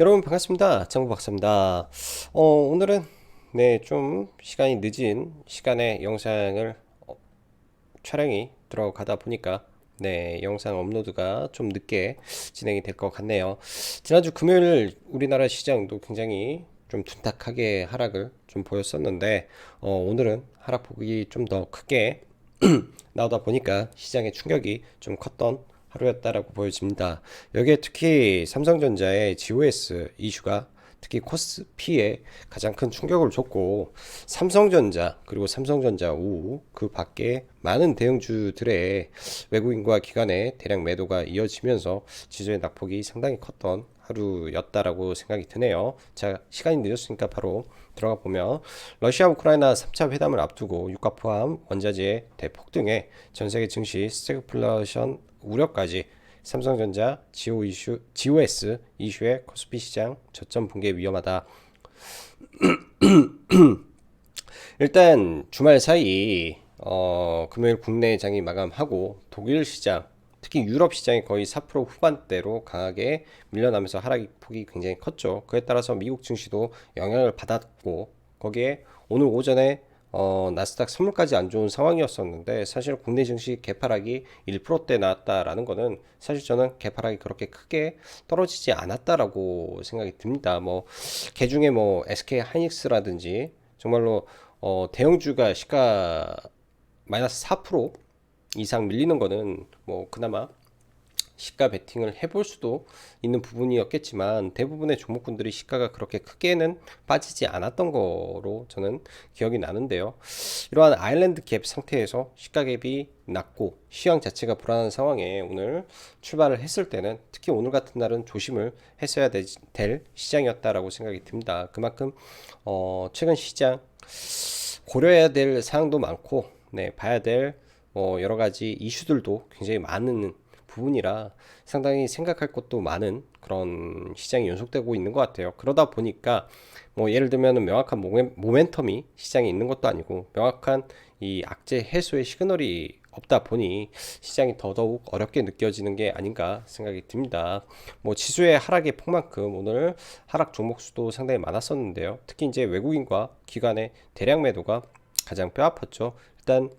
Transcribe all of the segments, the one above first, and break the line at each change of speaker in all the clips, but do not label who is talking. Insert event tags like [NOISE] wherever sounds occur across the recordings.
여러분 반갑습니다. 장구 박사입니다. 어, 오늘은 네, 좀 시간이 늦은 시간에 영상을 어, 촬영이 들어가다 보니까 네, 영상 업로드가 좀 늦게 진행이 될 것 같네요. 지난주 금요일 우리나라 시장도 굉장히 좀 둔탁하게 하락을 좀 보였었는데 어, 오늘은 하락폭이 좀 더 크게 [CLEARS THROAT] 나오다 보니까 시장의 충격이 좀 컸던 하루였다라고 보여집니다. 여기에 특히 삼성전자의 GOS 이슈가 특히 코스피에 가장 큰 충격을 줬고 삼성전자 그리고 삼성전자 우그 밖에 많은 대형주들의 외국인과 기관의 대량 매도가 이어지면서 지수의 낙폭이 상당히 컸던 하루였다라고 생각이 드네요. 자, 시간이 늦었으니까 바로 들어가 보면 러시아 우크라이나 3차 회담을 앞두고 유가 포함 원자재 대폭등에 전 세계 증시 스태그플레이션 우려까지 삼성전자 GO 이슈, GOS 이슈에 코스피 시장 저점 붕괴 위험하다. [CLEARS THROAT] 일단 주말 사이 어, 금요일 국내 장이 마감하고 독일 시장 특히 유럽 시장이 거의 4% 후반대로 강하게 밀려나면서 하락이 폭이 굉장히 컸죠. 그에 따라서 미국 증시도 영향을 받았고 거기에 오늘 오전에 어, 나스닥 선물까지 안 좋은 상황이었었는데 사실 국내 증시 개파락이 1%대 나왔다라는 거는 사실 저는 개파락이 그렇게 크게 떨어지지 않았다라고 생각이 듭니다. 뭐 개중에 뭐 SK 하이닉스라든지 정말로 어, 대형주가 시가 마이너스 4% 이상 밀리는 거는 뭐 그나마 시가 베팅을 해볼 수도 있는 부분이었겠지만 대부분의 종목군들이 시가가 그렇게 크게는 빠지지 않았던 거로 저는 기억이 나는데요. 이러한 아일랜드 갭 상태에서 시가 갭이 낮고 시황 자체가 불안한 상황에 오늘 출발을 했을 때는 특히 오늘 같은 날은 조심을 했어야 될 시장이었다라고 생각이 듭니다. 그만큼 어 최근 시장 고려해야 될 사항도 많고 네 봐야 될 뭐 여러 가지 이슈들도 굉장히 많은 부분이라 상당히 생각할 것도 많은 그런 시장이 연속되고 있는 것 같아요. 그러다 보니까 뭐 예를 들면 명확한 모멘텀이 시장에 있는 것도 아니고 명확한 이 악재 해소의 시그널이 없다 보니 시장이 더더욱 어렵게 느껴지는 게 아닌가 생각이 듭니다. 뭐 지수의 하락의 폭만큼 오늘 하락 종목 수도 상당히 많았었는데요. 특히 이제 외국인과 기관의 대량 매도가 가장 뼈아팠죠. 일단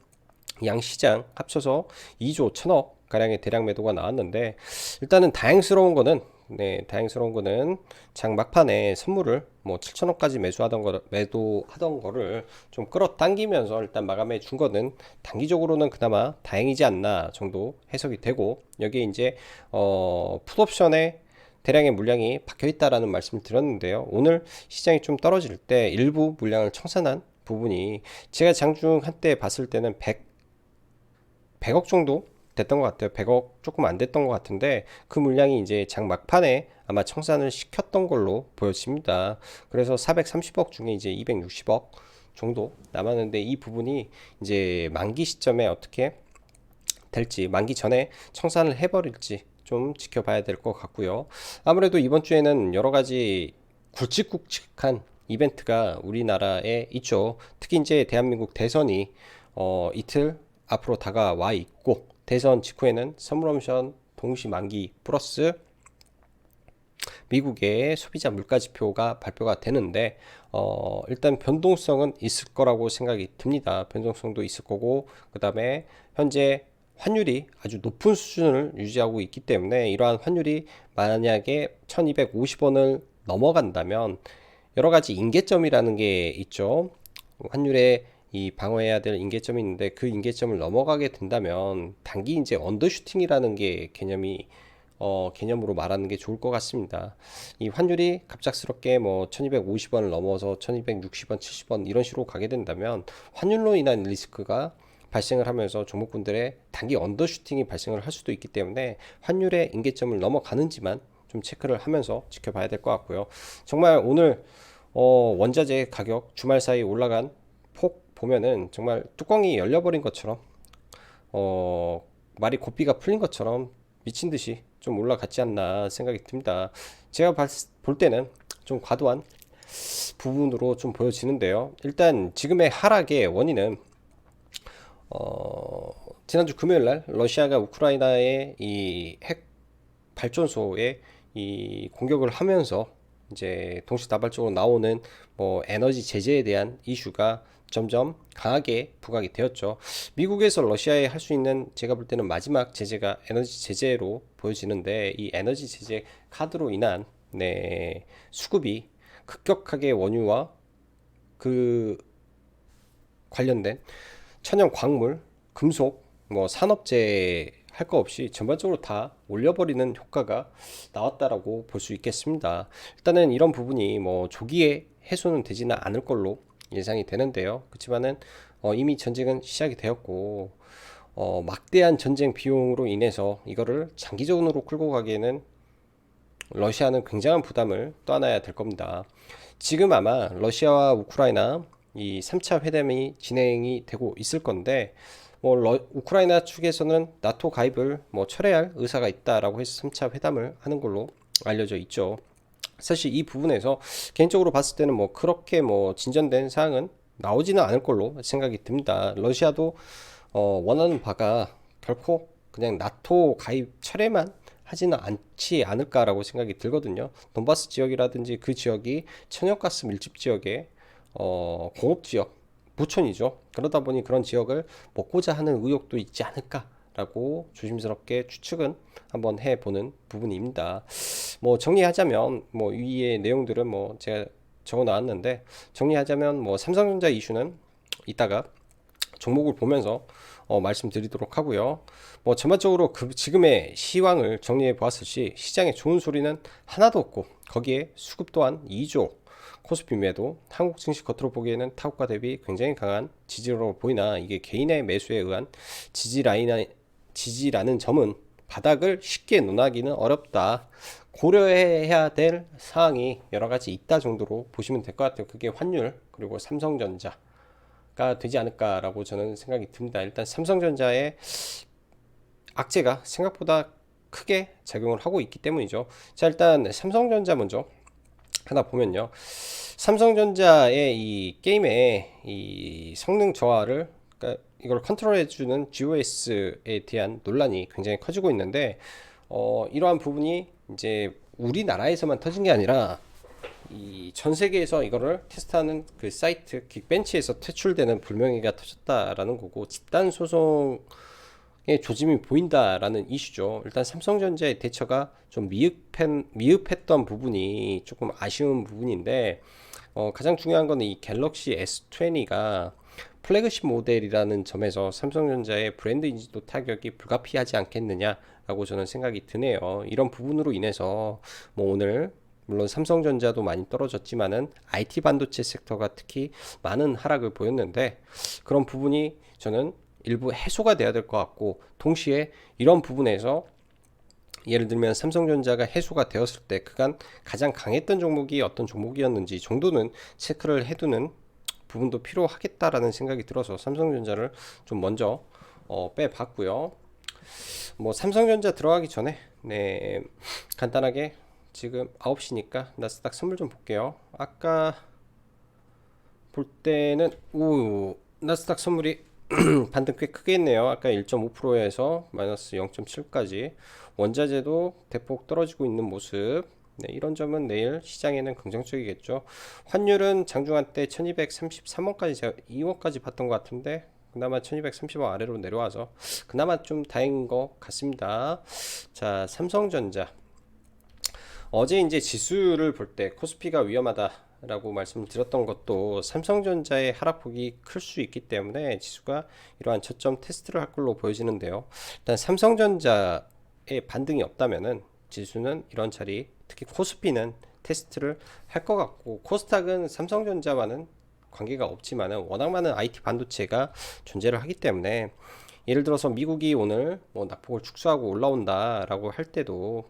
양 시장 합쳐서 2조 1천억 가량의 대량 매도가 나왔는데 일단은 다행스러운 거는 네, 다행스러운 거는 장 막판에 선물을 뭐 7천원까지 매수하던 거 매도하던 거를 좀 끌어당기면서 일단 마감해 준 거는 단기적으로는 그나마 다행이지 않나 정도 해석이 되고 여기에 이제 어 풋옵션에 대량의 물량이 박혀 있다라는 말씀을 드렸는데요. 오늘 시장이 좀 떨어질 때 일부 물량을 청산한 부분이 제가 장중 한때 봤을 때는 100 100억 정도 됐던 것 같아요. 100억 조금 안 됐던 것 같은데 그 물량이 이제 장 막판에 아마 청산을 시켰던 걸로 보여집니다. 그래서 430억 중에 이제 260억 정도 남았는데 이 부분이 이제 만기 시점에 어떻게 될지 만기 전에 청산을 해버릴지 좀 지켜봐야 될 것 같고요. 아무래도 이번 주에는 여러 가지 굵직굵직한 이벤트가 우리나라에 있죠. 특히 이제 대한민국 대선이 어, 이틀 앞으로 다가와 있고 대선 직후에는 선물 옵션 동시 만기 플러스 미국의 소비자 물가 지표가 발표가 되는데 어, 일단 변동성은 있을 거라고 생각이 듭니다. 변동성도 있을 거고 그 다음에 현재 환율이 아주 높은 수준을 유지하고 있기 때문에 이러한 환율이 만약에 1250원을 넘어간다면 여러 가지 인계점이라는 게 있죠. 환율의 이 방어해야 될 인계점이 있는데 그 인계점을 넘어가게 된다면 단기 이제 언더슈팅이라는 게 개념이 어, 개념으로 말하는 게 좋을 것 같습니다. 이 환율이 갑작스럽게 뭐 1250원을 넘어서 1260원, 70원 이런 식으로 가게 된다면 환율로 인한 리스크가 발생을 하면서 종목군들의 단기 언더슈팅이 발생을 할 수도 있기 때문에 환율의 인계점을 넘어가는지만 좀 체크를 하면서 지켜봐야 될 것 같고요. 정말 오늘 어, 원자재 가격 주말 사이 올라간 폭 보면은 정말 뚜껑이 열려버린 것처럼 어 말이 고삐가 풀린 것처럼 미친 듯이 좀 올라갔지 않나 생각이 듭니다. 제가 볼 때는 좀 과도한 부분으로 좀 보여지는데요. 일단 지금의 하락의 원인은 어, 지난주 금요일 날 러시아가 우크라이나의 이 핵 발전소에 이 공격을 하면서 이제 동시다발적으로 나오는 뭐 에너지 제재에 대한 이슈가 점점 강하게 부각이 되었죠. 미국에서 러시아에 할 수 있는 제가 볼 때는 마지막 제재가 에너지 제재로 보여지는데 이 에너지 제재 카드로 인한 네, 수급이 급격하게 원유와 그 관련된 천연 광물, 금속, 뭐 산업재 할 거 없이 전반적으로 다 올려버리는 효과가 나왔다라고 볼 수 있겠습니다. 일단은 이런 부분이 뭐 조기에 해소는 되지는 않을 걸로 예상이 되는데요. 그렇지만은 어, 이미 전쟁은 시작이 되었고 어, 막대한 전쟁 비용으로 인해서 이거를 장기적으로 끌고 가기에는 러시아는 굉장한 부담을 떠안아야 될 겁니다. 지금 아마 러시아와 우크라이나 이 3차 회담이 진행이 되고 있을 건데 뭐 러, 우크라이나 측에서는 나토 가입을 뭐 철회할 의사가 있다라고 해서 3차 회담을 하는 걸로 알려져 있죠. 사실 이 부분에서 개인적으로 봤을 때는 뭐 그렇게 뭐 진전된 사항은 나오지는 않을 걸로 생각이 듭니다. 러시아도 어, 원하는 바가 결코 그냥 나토 가입 철회만 하지는 않지 않을까라고 생각이 들거든요. 돈바스 지역이라든지 그 지역이 천연가스 밀집 지역의 어, 공업 지역 부촌이죠. 그러다 보니 그런 지역을 먹고자 하는 의욕도 있지 않을까 라고 조심스럽게 추측은 한번 해보는 부분입니다. 뭐 정리하자면 뭐 위의 내용들은 뭐 제가 적어 놨는데 정리하자면 뭐 삼성전자 이슈는 이따가 종목을 보면서 어, 말씀드리도록 하고요. 뭐 전반적으로 그 지금의 시황을 정리해 보았을 시 시장에 좋은 소리는 하나도 없고 거기에 수급 또한 2조 코스피 매도 한국 증시 겉으로 보기에는 타국과 대비 굉장히 강한 지지로 보이나 이게 개인의 매수에 의한 지지 라인 지지라는 점은 바닥을 쉽게 논하기는 어렵다. 고려해야 될 사항이 여러 가지 있다 정도로 보시면 될 것 같아요. 그게 환율 그리고 삼성전자가 되지 않을까라고 저는 생각이 듭니다. 일단 삼성전자의 악재가 생각보다 크게 작용을 하고 있기 때문이죠. 자, 일단 삼성전자 먼저 하나 보면요. 삼성전자의 이 게임의 이 성능 저하를 그러니까 이걸 컨트롤해주는 GOS에 대한 논란이 굉장히 커지고 있는데 어, 이러한 부분이 이제 우리나라에서만 터진 게 아니라 이 전 세계에서 이거를 테스트하는 그 사이트 긱벤치에서 퇴출되는 불명예가 터졌다라는 거고 집단 소송의 조짐이 보인다라는 이슈죠. 일단 삼성전자의 대처가 좀 미흡한, 미흡했던 부분이 조금 아쉬운 부분인데 어, 가장 중요한 거는 이 갤럭시 S20가 플래그십 모델이라는 점에서 삼성전자의 브랜드 인지도 타격이 불가피하지 않겠느냐라고 저는 생각이 드네요. 이런 부분으로 인해서 뭐 오늘 물론 삼성전자도 많이 떨어졌지만은 IT 반도체 섹터가 특히 많은 하락을 보였는데 그런 부분이 저는 일부 해소가 돼야 될 것 같고 동시에 이런 부분에서 예를 들면 삼성전자가 해소가 되었을 때 그간 가장 강했던 종목이 어떤 종목이었는지 정도는 체크를 해두는 부분도 필요하겠다라는 생각이 들어서 삼성전자를 좀 먼저 어, 빼봤고요. 뭐 삼성전자 들어가기 전에 네 간단하게 지금 9시니까 나스닥 선물 좀 볼게요. 아까 볼 때는 오 나스닥 선물이 [CLEARS THROAT] 반등 꽤 크게 했네요. 아까 1.5%에서 마이너스 0.7까지 원자재도 대폭 떨어지고 있는 모습. 네, 이런 점은 내일 시장에는 긍정적이겠죠. 환율은 장중한 때 1233원까지 제가 2원까지 봤던 것 같은데 그나마 1230원 아래로 내려와서 그나마 좀 다행인 것 같습니다. 자, 삼성전자. 어제 이제 지수를 볼 때 코스피가 위험하다라고 말씀드렸던 것도 삼성전자의 하락폭이 클 수 있기 때문에 지수가 이러한 저점 테스트를 할 걸로 보여지는데요. 일단 삼성전자의 반등이 없다면은 지수는 이런 자리, 특히 코스피는 테스트를 할 것 같고 코스닥은 삼성전자와는 관계가 없지만은 워낙 많은 IT 반도체가 존재를 하기 때문에 예를 들어서 미국이 오늘 뭐 낙폭을 축소하고 올라온다라고 할 때도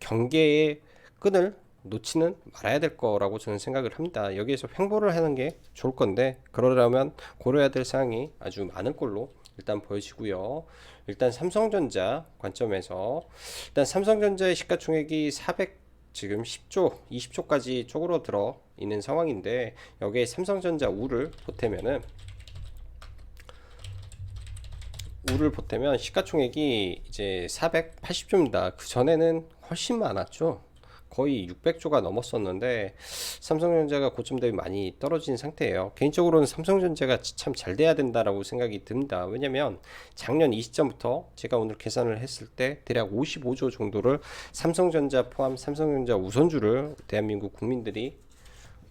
경계의 끈을 놓지는 말아야 될 거라고 저는 생각을 합니다. 여기에서 횡보를 하는 게 좋을 건데 그러려면 고려해야 될 사항이 아주 많을 걸로 일단 보여지고요. 일단 삼성전자 관점에서 일단 삼성전자의 시가총액이 400 지금 10조, 20조까지 쪽으로 들어 있는 상황인데 여기에 삼성전자 우를 보태면은 우를 보태면 시가총액이 이제 480조입니다. 그 전에는 훨씬 많았죠. 거의 600조가 넘었었는데 삼성전자가 고점 대비 많이 떨어진 상태예요. 개인적으로는 삼성전자가 참 잘 돼야 된다라고 생각이 듭니다. 왜냐면 작년 이 시점부터 제가 오늘 계산을 했을 때 대략 55조 정도를 삼성전자 포함 삼성전자 우선주를 대한민국 국민들이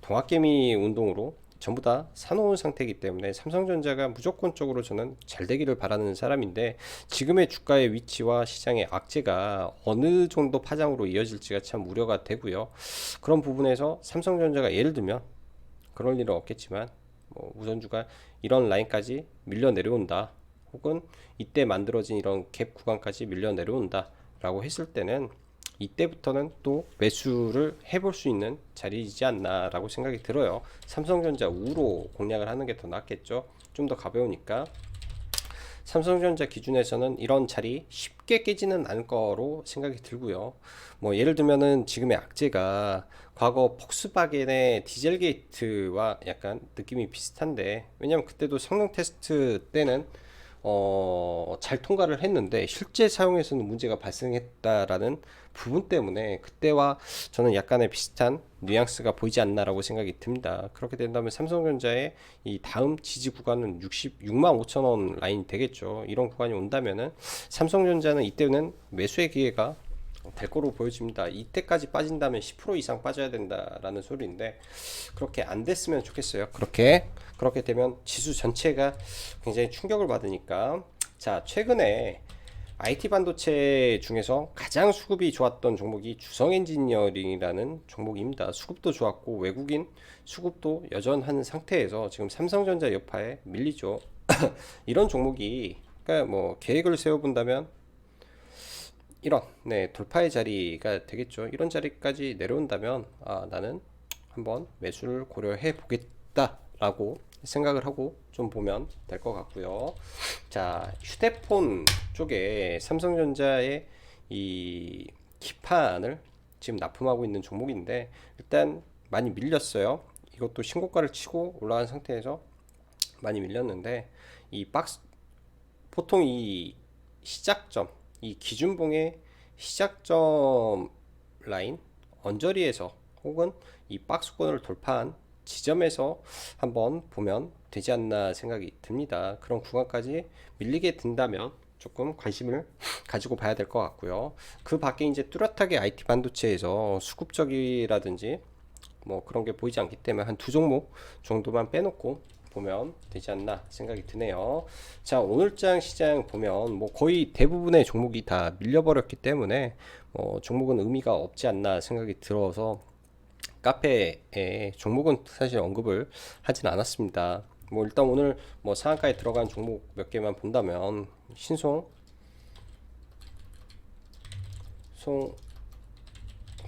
동학개미 운동으로 전부 다 사놓은 상태이기 때문에 삼성전자가 무조건적으로 저는 잘 되기를 바라는 사람인데 지금의 주가의 위치와 시장의 악재가 어느 정도 파장으로 이어질지가 참 우려가 되고요. 그런 부분에서 삼성전자가 예를 들면 그럴 일은 없겠지만 뭐 우선주가 이런 라인까지 밀려 내려온다. 혹은 이때 만들어진 이런 갭 구간까지 밀려 내려온다. 라고 했을 때는 이때부터는 또 매수를 해볼 수 있는 자리이지 않나라고 생각이 들어요. 삼성전자 우로 공략을 하는 게 더 낫겠죠. 좀 더 가벼우니까. 삼성전자 기준에서는 이런 자리 쉽게 깨지는 않을 거로 생각이 들고요. 뭐 예를 들면은 지금의 악재가 과거 폭스바겐의 디젤 게이트와 약간 느낌이 비슷한데 왜냐면 그때도 성능 테스트 때는 어, 잘 통과를 했는데 실제 사용에서는 문제가 발생했다라는 부분 때문에 그때와 저는 약간의 비슷한 뉘앙스가 보이지 않나라고 생각이 듭니다. 그렇게 된다면 삼성전자의 이 다음 지지 구간은 66만 5천 원 라인 되겠죠. 이런 구간이 온다면은 삼성전자는 이때는 매수의 기회가 될 거로 보여집니다. 이때까지 빠진다면 10% 이상 빠져야 된다라는 소리인데 그렇게 안 됐으면 좋겠어요. 그렇게 그렇게 되면 지수 전체가 굉장히 충격을 받으니까 자 최근에 IT 반도체 중에서 가장 수급이 좋았던 종목이 주성 엔지니어링이라는 종목입니다. 수급도 좋았고 외국인 수급도 여전한 상태에서 지금 삼성전자 여파에 밀리죠. [CLEARS THROAT] 이런 종목이 그러니까 뭐 계획을 세워 본다면 이런 네 돌파의 자리가 되겠죠. 이런 자리까지 내려온다면 아 나는 한번 매수를 고려해 보겠다라고 생각을 하고 좀 보면 될 것 같고요. 자 휴대폰 쪽에 삼성전자의 이 기판을 지금 납품하고 있는 종목인데 일단 많이 밀렸어요. 이것도 신고가를 치고 올라간 상태에서 많이 밀렸는데 이 박스 보통 이 시작점 이 기준봉의 시작점 라인 언저리에서 혹은 이 박스권을 돌파한 지점에서 한번 보면 되지 않나 생각이 듭니다. 그런 구간까지 밀리게 된다면 조금 관심을 [LAUGHS] 가지고 봐야 될 것 같고요. 그 밖에 이제 뚜렷하게 IT 반도체에서 수급적이라든지 뭐 그런 게 보이지 않기 때문에 한 두 종목 정도만 빼놓고 보면 되지 않나 생각이 드네요. 자, 오늘장 시장 보면 뭐 거의 대부분의 종목이 다 밀려버렸기 때문에 뭐 종목은 의미가 없지 않나 생각이 들어서 카페에 종목은 사실 언급을 하진 않았습니다. 뭐 일단 오늘 뭐 상한가에 들어간 종목 몇 개만 본다면 신송 송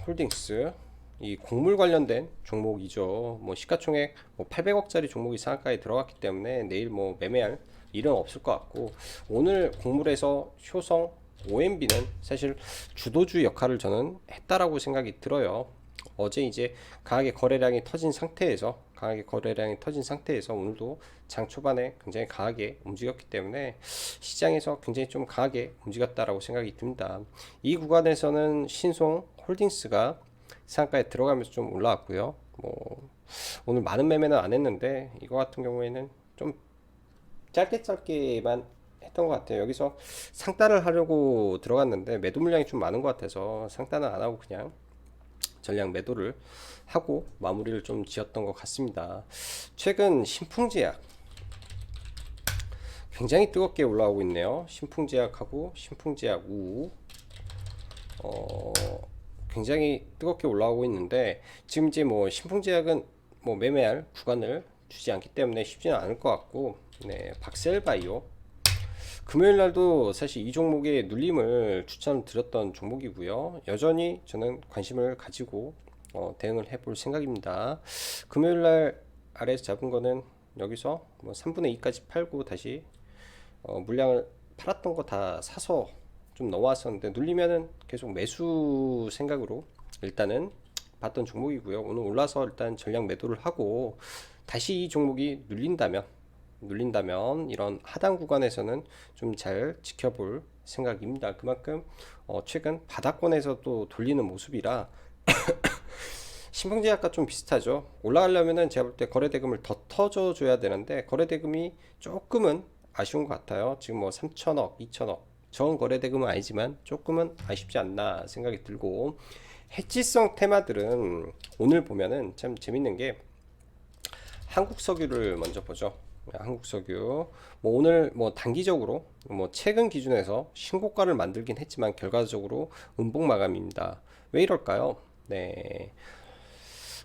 홀딩스 이 곡물 관련된 종목이죠. 뭐 시가총액 뭐 800억짜리 종목이 상한가에 들어갔기 때문에 내일 뭐 매매할 일은 없을 것 같고 오늘 곡물에서 효성 OMB는 사실 주도주 역할을 저는 했다라고 생각이 들어요. 어제 이제 강하게 거래량이 터진 상태에서 강하게 거래량이 터진 상태에서 오늘도 장 초반에 굉장히 강하게 움직였기 때문에 시장에서 굉장히 좀 강하게 움직였다라고 생각이 듭니다. 이 구간에서는 신송 홀딩스가 상가에 들어가면서 좀 올라왔고요. 뭐 오늘 많은 매매는 안 했는데 이거 같은 경우에는 좀 짧게 짧게만 했던 것 같아요. 여기서 상따를 하려고 들어갔는데 매도 물량이 좀 많은 것 같아서 상따는 안 하고 그냥 전량 매도를 하고 마무리를 좀 지었던 것 같습니다. 최근 신풍제약 굉장히 뜨겁게 올라오고 있네요. 신풍제약하고 신풍제약 우 어, 굉장히 뜨겁게 올라오고 있는데 지금 이제 뭐 신풍제약은 뭐 매매할 구간을 주지 않기 때문에 쉽지는 않을 것 같고 네 박셀바이오 금요일 날도 사실 이 종목의 눌림을 추천드렸던 종목이고요 여전히 저는 관심을 가지고 어, 대응을 해볼 생각입니다 금요일 날 아래에서 잡은 거는 여기서 뭐 3분의 2까지 팔고 다시 어, 물량을 팔았던 거 다 사서 좀 넘어왔었는데 눌리면은 계속 매수 생각으로 일단은 봤던 종목이고요. 오늘 올라서 일단 전량 매도를 하고 다시 이 종목이 눌린다면 눌린다면 이런 하단 구간에서는 좀 잘 지켜볼 생각입니다. 그만큼 어 최근 바닥권에서 또 돌리는 모습이라 [COUGHS] 신풍제약과 좀 비슷하죠. 올라가려면은 제가 볼 때 거래 대금을 더 터져 줘야 되는데 거래 대금이 조금은 아쉬운 것 같아요. 지금 뭐 3천억, 2천억 정 거래 대금은 아니지만 조금은 아쉽지 않나 생각이 들고 해지성 테마들은 오늘 보면은 참 재밌는 게 한국 석유를 먼저 보죠. 한국 석유. 뭐 오늘 뭐 단기적으로 뭐 최근 기준에서 신고가를 만들긴 했지만 결과적으로 음봉 마감입니다. 왜 이럴까요? 네.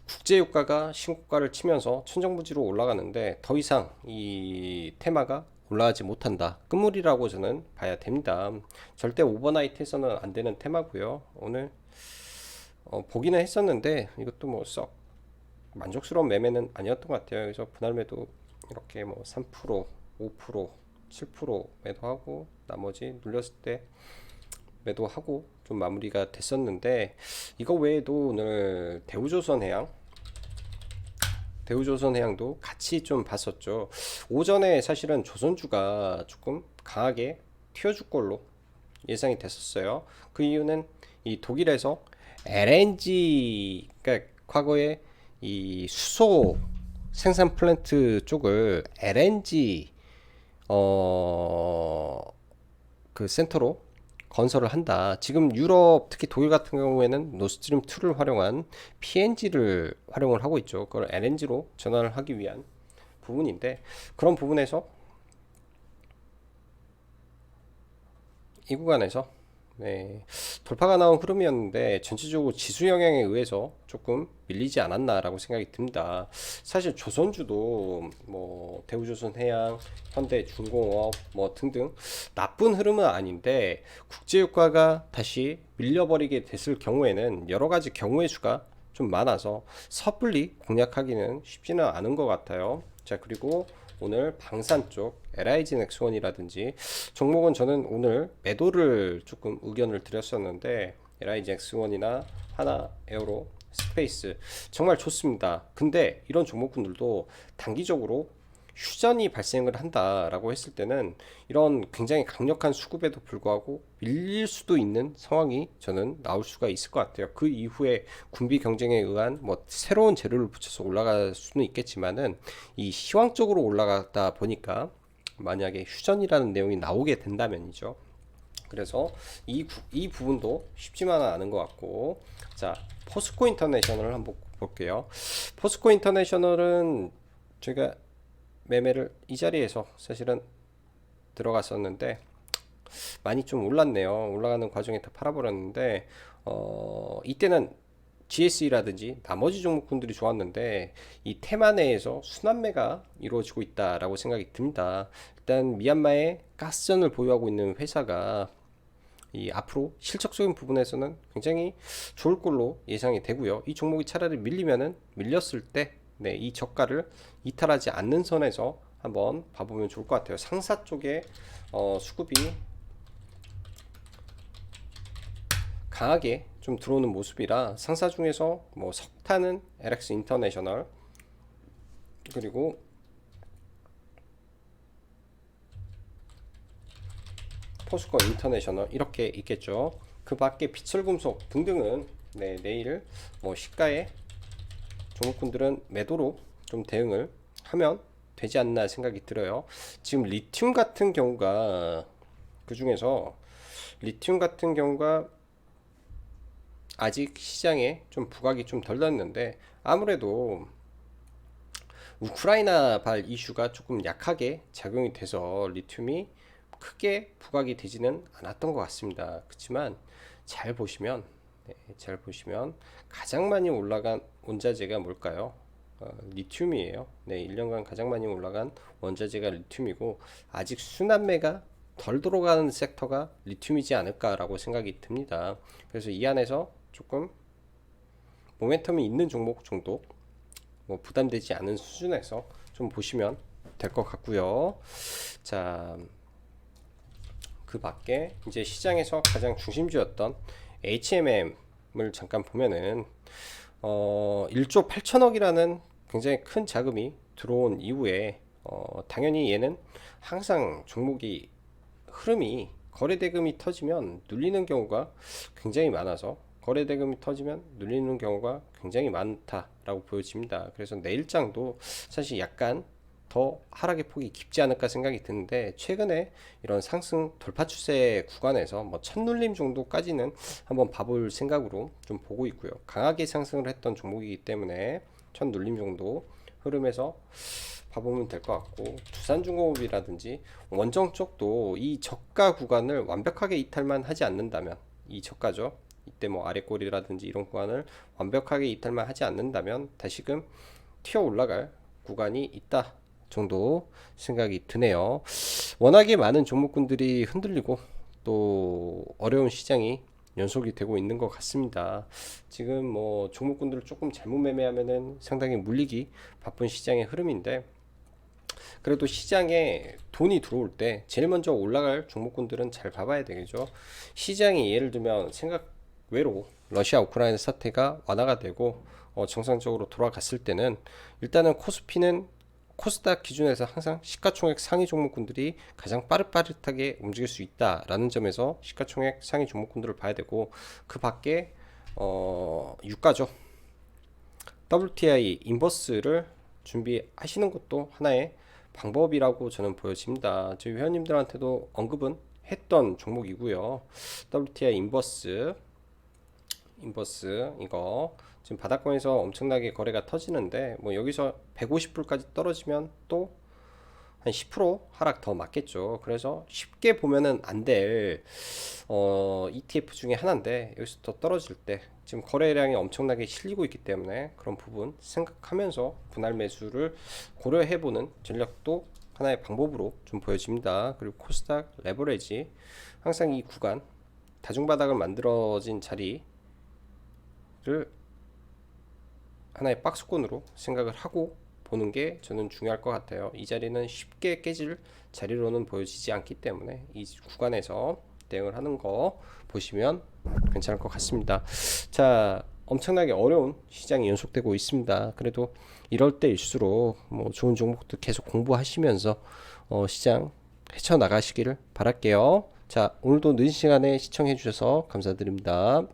국제 유가가 신고가를 치면서 천정부지로 올라가는데 더 이상 이 테마가 올라가지 못한다. 끝물이라고 저는 봐야 됩니다. 절대 오버나이트에서는 안 되는 테마고요. 오늘 어, 보기는 했었는데 이것도 뭐 썩 만족스러운 매매는 아니었던 것 같아요. 그래서 분할 매도 이렇게 뭐 3%, 5%, 7% 매도하고 나머지 눌렸을 때 매도하고 좀 마무리가 됐었는데 이거 외에도 오늘 대우조선해양 대우조선해양도 같이 좀 봤었죠. 오전에 사실은 조선주가 조금 강하게 튀어줄 걸로 예상이 됐었어요. 그 이유는 이 독일에서 LNG 그러니까 과거에 이 수소 생산 플랜트 쪽을 LNG 어 그 센터로 건설을 한다. 지금 유럽 특히 독일 같은 경우에는 노스트림 2를 활용한 PNG를 활용을 하고 있죠. 그걸 LNG로 전환을 하기 위한 부분인데 그런 부분에서 이 구간에서 네, 돌파가 나온 흐름이었는데 전체적으로 지수 영향에 의해서 조금 밀리지 않았나라고 생각이 듭니다. 사실 조선주도 뭐 대우조선 해양, 현대 중공업 뭐 등등 나쁜 흐름은 아닌데 국제 유가가 다시 밀려버리게 됐을 경우에는 여러 가지 경우의 수가 좀 많아서 섣불리 공략하기는 쉽지는 않은 것 같아요. 자 그리고 오늘 방산 쪽 LIG 넥스원이라든지 종목은 저는 오늘 매도를 조금 의견을 드렸었는데 LIG 넥스원이나 하나 에어로 스페이스 정말 좋습니다. 근데 이런 종목군들도 단기적으로 휴전이 발생을 한다라고 했을 때는 이런 굉장히 강력한 수급에도 불구하고 밀릴 수도 있는 상황이 저는 나올 수가 있을 것 같아요. 그 이후에 군비 경쟁에 의한 뭐 새로운 재료를 붙여서 올라갈 수는 있겠지만은 이 시황적으로 올라가다 보니까 만약에 휴전이라는 내용이 나오게 된다면이죠. 그래서 이, 이 부분도 쉽지만은 않은 것 같고 자 포스코 인터내셔널을 한번 볼게요. 포스코 인터내셔널은 제가 매매를 이 자리에서 사실은 들어갔었는데 많이 좀 올랐네요. 올라가는 과정에 다 팔아버렸는데 어, 이때는 GSE라든지 나머지 종목군들이 좋았는데 이 테마 내에서 순환매가 이루어지고 있다라고 생각이 듭니다. 일단 미얀마에 가스전을 보유하고 있는 회사가 이 앞으로 실적적인 부분에서는 굉장히 좋을 걸로 예상이 되고요. 이 종목이 차라리 밀리면은 밀렸을 때 네, 이 저가를 이탈하지 않는 선에서 한번 봐보면 좋을 것 같아요. 상사 쪽에 어, 수급이 강하게 좀 들어오는 모습이라 상사 중에서 뭐 석탄은 LX 인터내셔널 그리고 포스코 인터내셔널 이렇게 있겠죠. 그 밖에 비철금속 등등은 네, 내일 뭐 시가에 종목군들은 매도로 좀 대응을 하면 되지 않나 생각이 들어요. 지금 리튬 같은 경우가 그 중에서 리튬 같은 경우가 아직 시장에 좀 부각이 좀 덜 났는데 아무래도 우크라이나 발 이슈가 조금 약하게 작용이 돼서 리튬이 크게 부각이 되지는 않았던 것 같습니다. 그렇지만 잘 보시면 네, 잘 보시면 가장 많이 올라간 원자재가 뭘까요? 어, 리튬이에요. 네, 1년간 가장 많이 올라간 원자재가 리튬이고 아직 순환매가 덜 들어가는 섹터가 리튬이지 않을까라고 생각이 듭니다. 그래서 이 안에서 조금 모멘텀이 있는 종목 정도 뭐 부담되지 않은 수준에서 좀 보시면 될 것 같고요. 자, 그 밖에 이제 시장에서 가장 중심주였던 HMM을 잠깐 보면은 어 1조 8천억이라는 굉장히 큰 자금이 들어온 이후에 어 당연히 얘는 항상 종목이 흐름이 거래 대금이 터지면 눌리는 경우가 굉장히 많아서 거래 대금이 터지면 눌리는 경우가 굉장히 많다라고 보여집니다. 그래서 내일장도 사실 약간 더 하락의 폭이 깊지 않을까 생각이 드는데 최근에 이런 상승 돌파 추세 구간에서 뭐 첫눌림 정도까지는 한번 봐볼 생각으로 좀 보고 있고요. 강하게 상승을 했던 종목이기 때문에 첫눌림 정도 흐름에서 봐보면 될 것 같고 두산중공업이라든지 원정 쪽도 이 저가 구간을 완벽하게 이탈만 하지 않는다면 이 저가죠. 이때 뭐 아래 꼬리라든지 이런 구간을 완벽하게 이탈만 하지 않는다면 다시금 튀어 올라갈 구간이 있다 정도 생각이 드네요. 워낙에 많은 종목군들이 흔들리고 또 어려운 시장이 연속이 되고 있는 것 같습니다. 지금 뭐 종목군들을 조금 잘못 매매하면은 상당히 물리기 바쁜 시장의 흐름인데 그래도 시장에 돈이 들어올 때 제일 먼저 올라갈 종목군들은 잘 봐봐야 되겠죠. 시장이 예를 들면 생각 외로 러시아 우크라이나 사태가 완화가 되고 어, 정상적으로 돌아갔을 때는 일단은 코스피는 코스닥 기준에서 항상 시가총액 상위 종목군들이 가장 빠릿빠릿하게 움직일 수 있다라는 점에서 시가총액 상위 종목군들을 봐야 되고 그 밖에 어, 유가죠. WTI 인버스를 준비하시는 것도 하나의 방법이라고 저는 보여집니다. 저희 회원님들한테도 언급은 했던 종목이고요. WTI 인버스 인버스 이거 지금 바닥권에서 엄청나게 거래가 터지는데 뭐 여기서 150불까지 떨어지면 또 한 10% 하락 더 맞겠죠. 그래서 쉽게 보면은 안될 어, ETF 중에 하나인데 여기서 더 떨어질 때 지금 거래량이 엄청나게 실리고 있기 때문에 그런 부분 생각하면서 분할 매수를 고려해 보는 전략도 하나의 방법으로 좀 보여집니다. 그리고 코스닥 레버레지 항상 이 구간 다중바닥을 만들어진 자리 를 하나의 박스권으로 생각을 하고 보는 게 저는 중요할 것 같아요. 이 자리는 쉽게 깨질 자리로는 보여지지 않기 때문에 이 구간에서 대응을 하는 거 보시면 괜찮을 것 같습니다. 자, 엄청나게 어려운 시장이 연속되고 있습니다. 그래도 이럴 때일수록 뭐 좋은 종목들 계속 공부하시면서 어, 시장 헤쳐 나가시기를 바랄게요. 자, 오늘도 늦은 시간에 시청해 주셔서 감사드립니다.